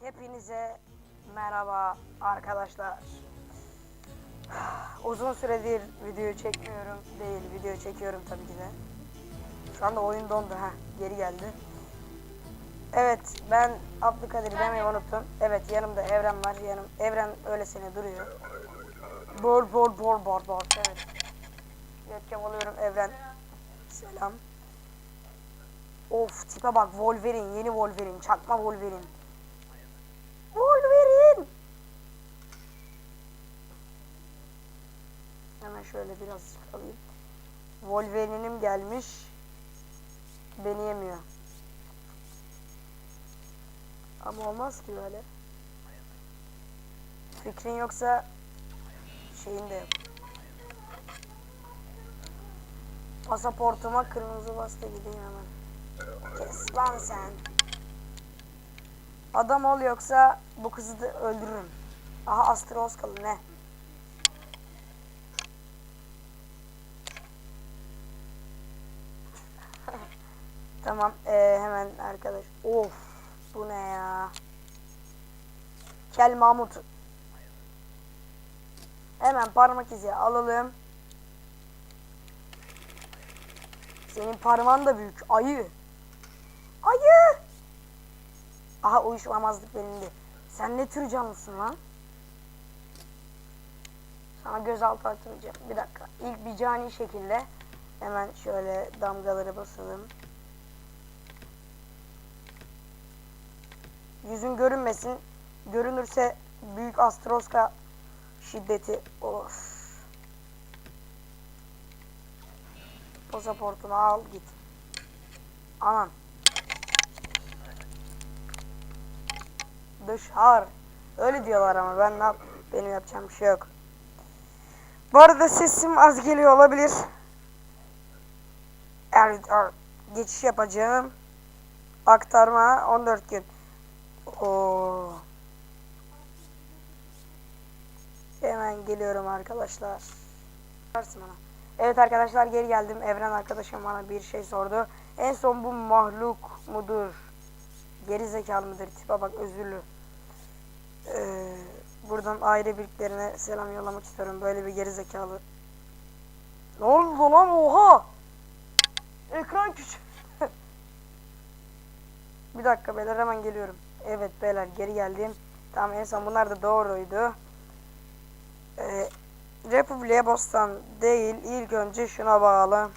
Hepinize merhaba arkadaşlar. Uzun süredir video çekmiyorum. Değil, video çekiyorum tabii ki de. Şu anda oyun dondu. ha geri geldi. Evet, ben Abdülkadir demeyi unuttum. Evet, yanımda Evren var. Yanım Evren öylesine duruyor. Bor bor bor bor bor. Evet. Webcam alıyorum Evren. Selam. Of tipe bak Wolverine, yeni Wolverine, çakma Wolverine. Wolverine. Hemen şöyle biraz alayım. Wolverine'im gelmiş. Beni yemiyor. Ama olmaz ki böyle. Fikrin yoksa şeyin de yok. Pasaportuma kırmızı bastı gideyim hemen. Lan sen. Adam ol yoksa bu kızı da öldürürüm. Aha Astroskalı ne? tamam ee, hemen arkadaş. Of bu ne ya? Kel Mahmut. Hemen parmak izi alalım. Senin parmağın da büyük. Ayı. Ayı. Aha uyuşmamazlık benimdi. Sen ne tür canlısın lan? Sana gözaltı atmayacağım. Bir dakika. İlk bir cani şekilde hemen şöyle damgaları basalım. Yüzün görünmesin. Görünürse büyük astroska şiddeti of. Pasaportunu al git. Aman. Dışarı. Öyle diyorlar ama ben ne yap benim yapacağım bir şey yok. Bu arada sesim az geliyor olabilir. Evet, er, geçiş yapacağım. Aktarma 14 gün. Oo. Hemen geliyorum arkadaşlar. Evet arkadaşlar geri geldim. Evren arkadaşım bana bir şey sordu. En son bu mahluk mudur? Geri zekalı mıdır? Tipe bak özürlü. Ee, buradan aile birliklerine selam yollamak istiyorum. Böyle bir geri zekalı. Ne oldu lan oha? Ekran küçük. bir dakika beyler hemen geliyorum. Evet beyler geri geldim. Tamam en son bunlar da doğruydu. Ee, Republik'e bostan değil. İlk önce şuna bağlı.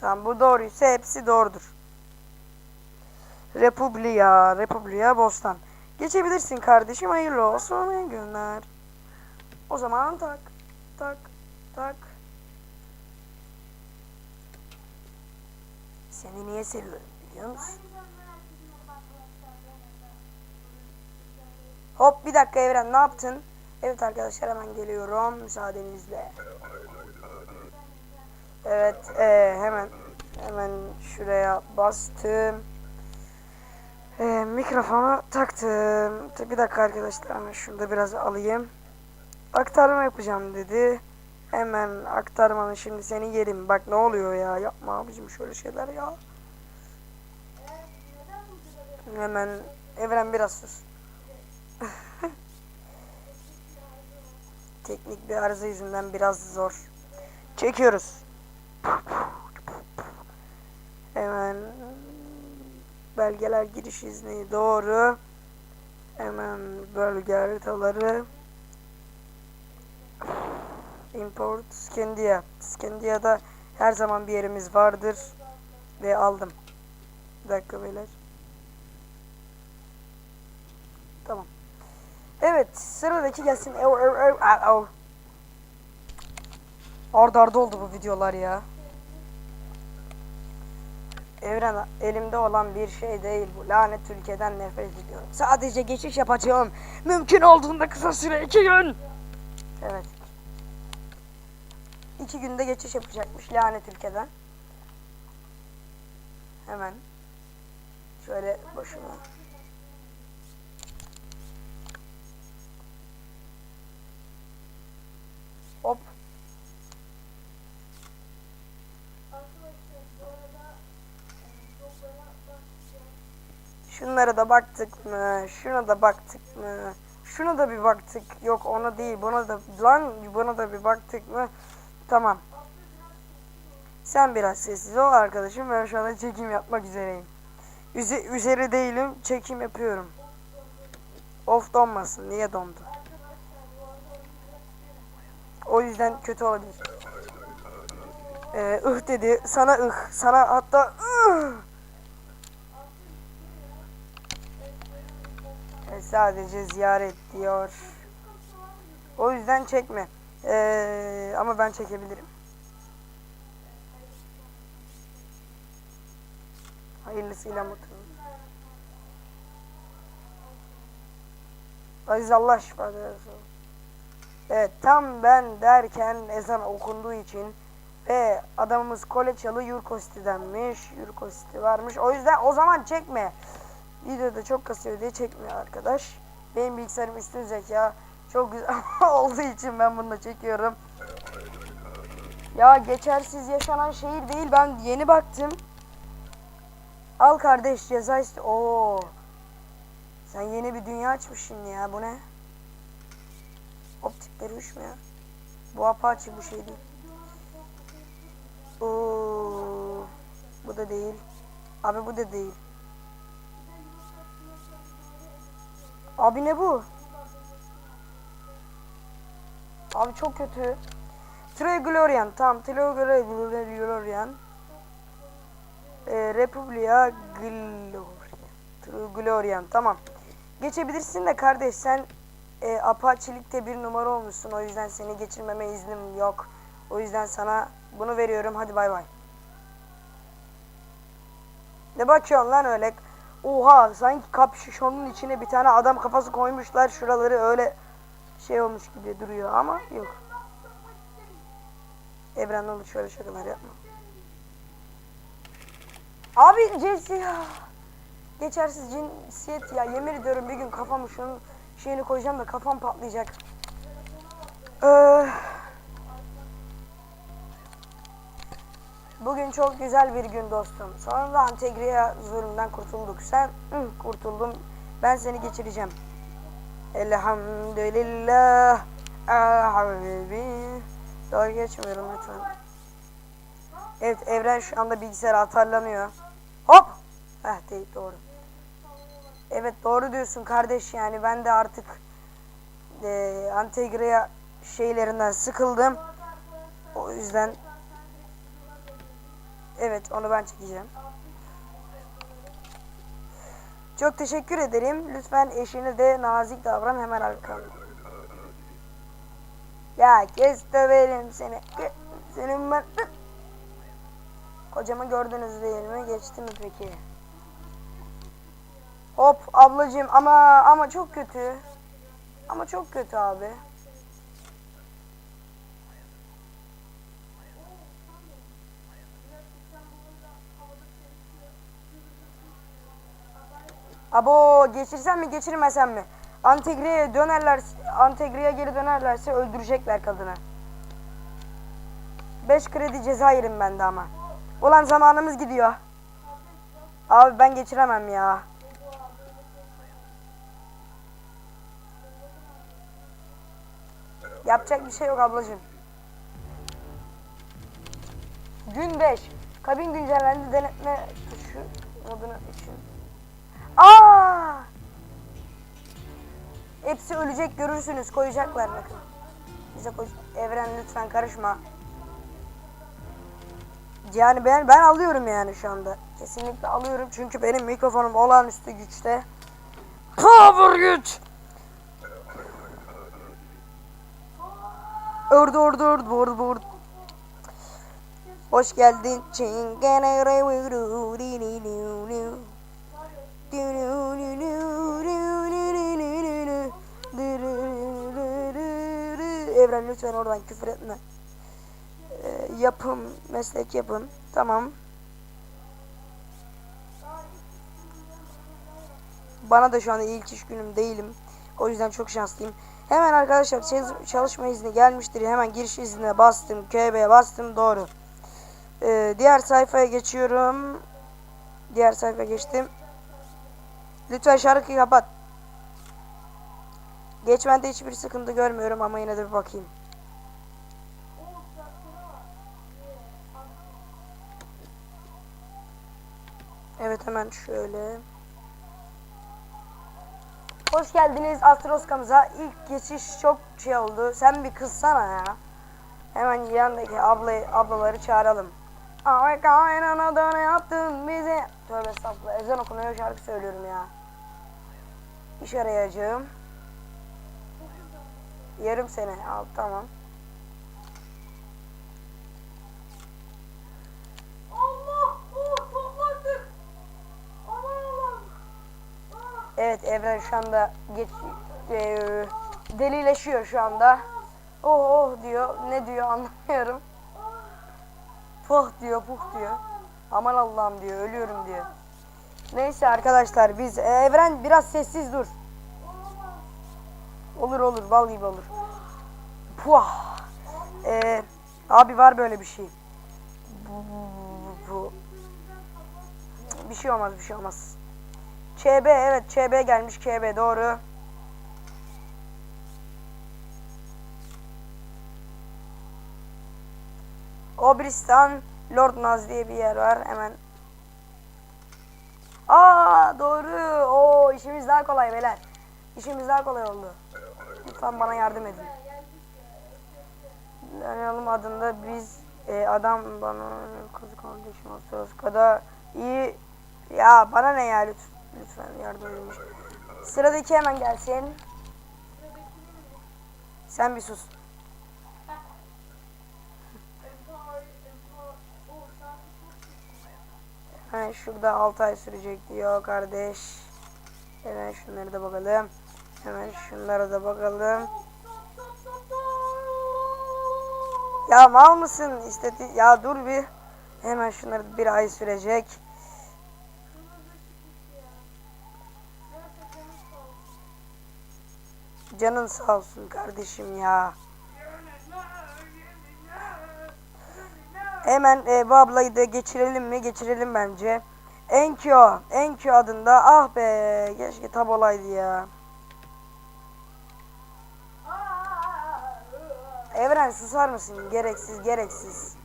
Tamam bu doğruysa hepsi doğrudur. Republika, Republika Bostan. Geçebilirsin kardeşim. Hayırlı olsun. iyi günler. O zaman tak, tak, tak. Seni niye seviyorum biliyor musun? Hop bir dakika Evren ne yaptın? Evet arkadaşlar hemen geliyorum müsaadenizle. Evet ee, hemen hemen şuraya bastım. Ee, mikrofonu taktım. Bir dakika arkadaşlar hemen şunu da biraz alayım. Aktarma yapacağım dedi. Hemen aktarmanın şimdi seni yerim. Bak ne oluyor ya. Yapma abicim şöyle şeyler ya. Hemen Evren biraz sus. Teknik bir arıza yüzünden biraz zor. Çekiyoruz. Hemen belgeler giriş izni doğru. Hemen bölge haritaları. Import Scandia. Scandia'da her zaman bir yerimiz vardır. Ve aldım. Bir dakika beyler. Tamam. Evet sıradaki gelsin. Ev, ev. Arda arda oldu bu videolar ya. Evren elimde olan bir şey değil bu. Lanet ülkeden nefret ediyorum. Sadece geçiş yapacağım. Mümkün olduğunda kısa süre iki gün. Evet. İki günde geçiş yapacakmış lanet ülkeden. Hemen. Şöyle başıma. Hop. Şunlara da baktık mı? Şuna da baktık mı? Şuna da bir baktık. Yok ona değil. Buna da lan buna da bir baktık mı? Tamam. Sen biraz sessiz ol arkadaşım. Ben şu anda çekim yapmak üzereyim. Üze, üzeri değilim. Çekim yapıyorum. Of donmasın. Niye dondu? O yüzden kötü olabilir. Ee, ıh dedi. Sana ıh. Sana hatta ıh. Sadece ziyaret diyor. O yüzden çekme. Ee, ama ben çekebilirim. Hayırlısıyla mutlu. Aziz Allah şifa. Evet tam ben derken ezan okunduğu için ve adamımız Koleçalı Yurkosti'denmiş. Yurkosti varmış. O yüzden o zaman çekme. Videoda çok kasıyor diye çekmiyor arkadaş. Benim bilgisayarım üstün zeka. Çok güzel olduğu için ben bunu da çekiyorum. Ya geçersiz yaşanan şehir değil. Ben yeni baktım. Al kardeş ceza iste. Oo. Sen yeni bir dünya açmışsın ya. Bu ne? Optikleri uç ya? Bu Apache bu şey değil. Oo. Bu da değil. Abi bu da değil. Abi ne bu? Abi çok kötü. Triglorian. Tamam. Triglorian. Ee, Republia Gloria. Triglorian. Tamam. Geçebilirsin de kardeş sen e, Apache'likte bir numara olmuşsun. O yüzden seni geçirmeme iznim yok. O yüzden sana bunu veriyorum. Hadi bay bay. Ne bakıyorsun lan öyle? Oha sanki kapşonun içine bir tane adam kafası koymuşlar. Şuraları öyle şey olmuş gibi duruyor ama yok. Evren olur şöyle şakalar yapma. Abi Jesse ya. Geçersiz cinsiyet ya. Yemin ediyorum bir gün kafamı şunun şeyini koyacağım da kafam patlayacak. Ee, bugün çok güzel bir gün dostum. Sonunda Antegria zulümden kurtulduk. Sen hı, kurtuldun. Ben seni geçireceğim. Elhamdülillah. Abi. Doğru geçmiyorum lütfen. Evet evren şu anda bilgisayar atarlanıyor. Hop. Heh değil doğru. Evet doğru diyorsun kardeş yani ben de artık e, Antegria şeylerinden sıkıldım. O yüzden evet onu ben çekeceğim. Çok teşekkür ederim. Lütfen eşine de nazik davran hemen arkamda. Ya kes döverim seni. Senin ben... Kocamı gördünüz değil mi? Geçti mi peki? Hop ablacığım ama ama çok kötü. Ama çok kötü abi. Abo geçirsem mi geçirmesem mi? Antegri'ye dönerler, Antegri'ye geri dönerlerse öldürecekler kadını. 5 kredi ceza yerim ben de ama. Ulan zamanımız gidiyor. Abi ben geçiremem ya. Yapacak bir şey yok ablacığım. Gün 5. Kabin güncellendi denetme tuşu modunu için. Aa! Hepsi ölecek görürsünüz koyacaklar bakın. Bize koy Evren lütfen karışma. Yani ben ben alıyorum yani şu anda. Kesinlikle alıyorum çünkü benim mikrofonum olağanüstü güçte. Power güç. Ordu ordu ordu ordu ordu. Hoş geldin. Evren lütfen oradan küfür etme. Ee, yapım, meslek yapım. Tamam. Bana da şu anda ilk iş günüm değilim. O yüzden çok şanslıyım. Hemen arkadaşlar çalış- çalışma izni gelmiştir. Hemen giriş iznine bastım. KB'ye bastım. Doğru. Ee, diğer sayfaya geçiyorum. Diğer sayfaya geçtim. Lütfen şarkıyı kapat. Geçmende hiçbir sıkıntı görmüyorum ama yine de bir bakayım. Evet hemen şöyle. Hoş geldiniz Astroska'mıza. İlk geçiş çok şey oldu. Sen bir kızsana ya. Hemen yanındaki abla, ablaları çağıralım. Ay kaynana ne yaptın bize? Tövbe estağfurullah. Ezan okunuyor şarkı söylüyorum ya. İş arayacağım. Yarım sene. Al tamam. Allah! Oh toplandık! Aman Allah'ım! Ah! Evet Evren şu anda geç, eee, delileşiyor şu anda. Oh oh diyor. Ne diyor anlamıyorum. Puh diyor puh diyor. Aman Allah'ım diyor ölüyorum diyor. Neyse arkadaşlar biz e, Evren biraz sessiz dur. Olur olur gibi olur. Puh. Ee, abi var böyle bir şey. Bu, bu, bu. Bir şey olmaz bir şey olmaz. ÇB evet ÇB gelmiş ÇB doğru. Obristan Lord Naz diye bir yer var hemen. Doğru. O işimiz daha kolay beyler. İşimiz daha kolay oldu. Lütfen bana yardım edin. Daniel'ım adında biz e, adam bana kız kardeşim söz kadar iyi ya bana ne ya lütfen, lütfen yardım edin. Sıradaki hemen gelsin. Sen bir sus. Empire, Empire. Oh şarkı çok Hemen şurada 6 ay sürecek diyor kardeş. Hemen şunları da bakalım. Hemen şunlara da bakalım. Ya mal mısın? İstedi ya dur bir. Hemen şunları bir ay sürecek. Canın sağ olsun kardeşim ya. Hemen e, bu ablayı da geçirelim mi? Geçirelim bence. Enkyo. Enkyo adında. Ah be. Keşke tab olaydı ya. Evren susar mısın? Gereksiz gereksiz.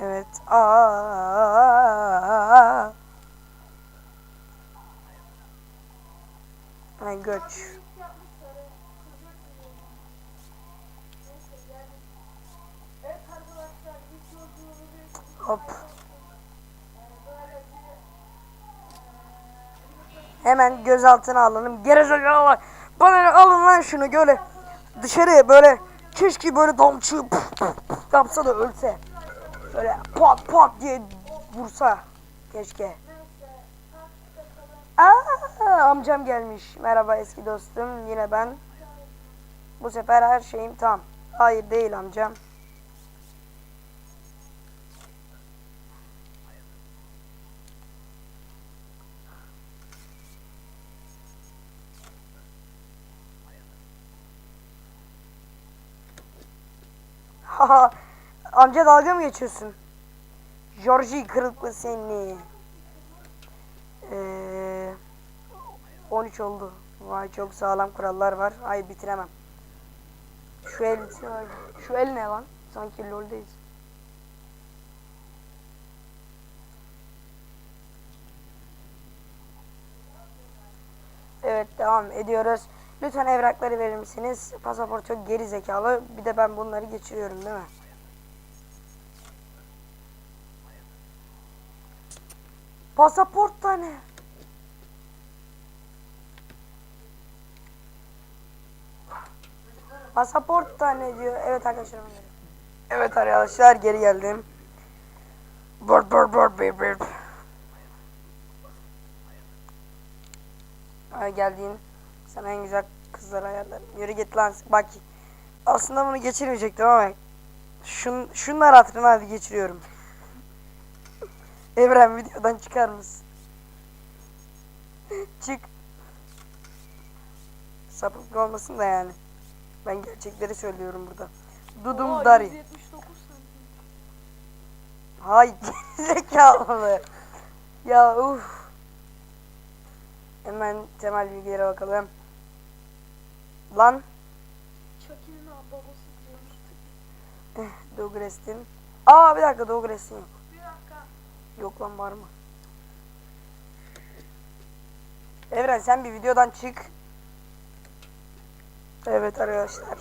Evet. Aa. Ha, göç. Yapmışlar. Kızıyor Neyse geldik. Evet arkadaşlar ilk yolculuğumuzu Hop. Hemen gözaltına alalım. Gerizekalılar. Bana alın lan şunu böyle dışarı böyle keşke böyle damçı puf yapsa da ölse. Böyle pat pat diye vursa. Keşke. Aa, amcam gelmiş. Merhaba eski dostum. Yine ben. Bu sefer her şeyim tam. Hayır değil amcam. Haha. Amca dalga mı geçiyorsun? Georgie kırıklı seni. Ee, 13 oldu. Vay çok sağlam kurallar var. Ay bitiremem. Şu el bitiyor. Şu el ne lan? Sanki LoL'deyiz. Evet devam ediyoruz. Lütfen evrakları verir misiniz? Pasaport çok geri zekalı. Bir de ben bunları geçiriyorum değil mi? Pasaport da ne? Pasaport da ne diyor? Evet arkadaşlar. Evet arkadaşlar geri geldim. Bur bur bur bur. Ay geldiğin sana en güzel kızlar ayarlarım. Yürü git lan bak. Aslında bunu geçirmeyecektim ama şun, şunlar hatırına hadi geçiriyorum. Evren videodan çıkar mısın? Çık. Sapık olmasın da yani. Ben gerçekleri söylüyorum burada. Dudum Oo, Dari. 179 santim. Hay zekalı. ya uf. Hemen temel bilgilere bakalım. Lan Chucky'nin babası diyormuş. Dogrest'in. Aa bir dakika Dogrest'in yok. Bir dakika. Yok lan var mı? Evren sen bir videodan çık. Evet arkadaşlar.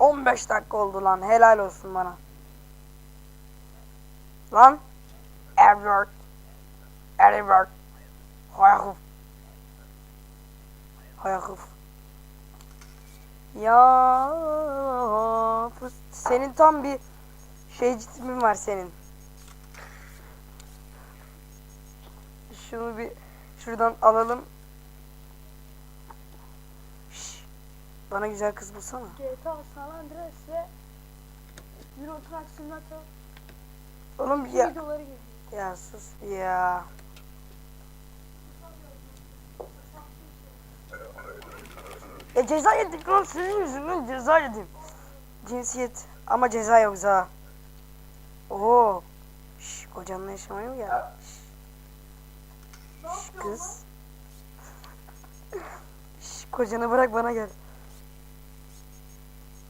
15 dakika oldu lan. Helal olsun bana. Lan. Edward. Edward. Hayakuf. Hayakuf. Ya senin tam bir şey cismin var senin. Şunu bir şuradan alalım. Şş, bana güzel kız bulsana. GTA San Andreas ve Euro Truck Simulator Oğlum ya. ya sus ya. Ya ceza yedik lan senin yüzünden ceza yedim. Cinsiyet ama ceza yok za. Oo. Şş, kocanla yaşamaya mı geldin? Şş. Kız. Şş, kocanı bırak bana gel.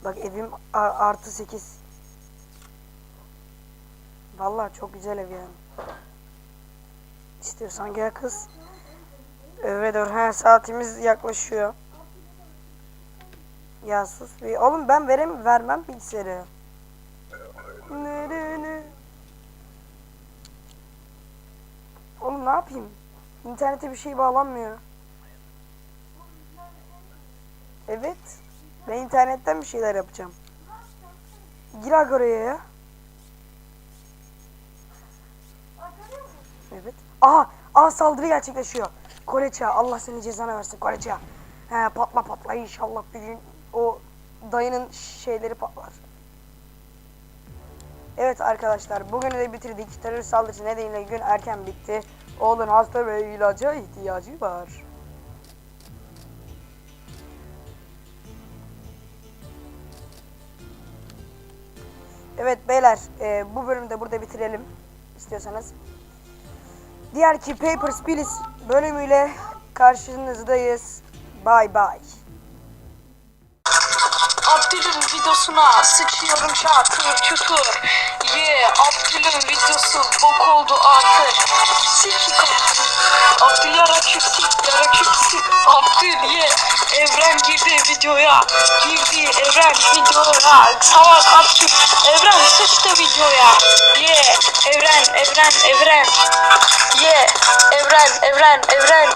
Bak evim artı sekiz. Vallahi çok güzel ev yani. İstiyorsan gel kız. Evet Orhan saatimiz yaklaşıyor. Ya sus bir. Oğlum ben verem vermem bilgisayarı. Oğlum ne yapayım? İnternete bir şey bağlanmıyor. Evet. Ben internetten bir şeyler yapacağım. Gir aga oraya ya. Evet. Aha, aha saldırı gerçekleşiyor. Koleça, Allah senin cezanı versin Koleça. He patla patla inşallah bir gün o dayının şeyleri patlar. Evet arkadaşlar bugünü de bitirdik. Terör saldırısı nedeniyle gün erken bitti. Oğlun hasta ve ilaca ihtiyacı var. Evet beyler e, bu bölümü de burada bitirelim istiyorsanız. Diğerki Papers, Please bölümüyle karşınızdayız. Bye bye. Abdül'ün videosuna sıçıyorum şatır çutur Ye Abdül'ün videosu bok oldu artık. Kaptı Abdül yara küpsik yara küpsik Abdül ye. Evren girdi videoya. Girdi Evren videoya. Salak Abdül Evren sıçtı videoya. Ye Evren Evren Evren. Ye Evren Evren Evren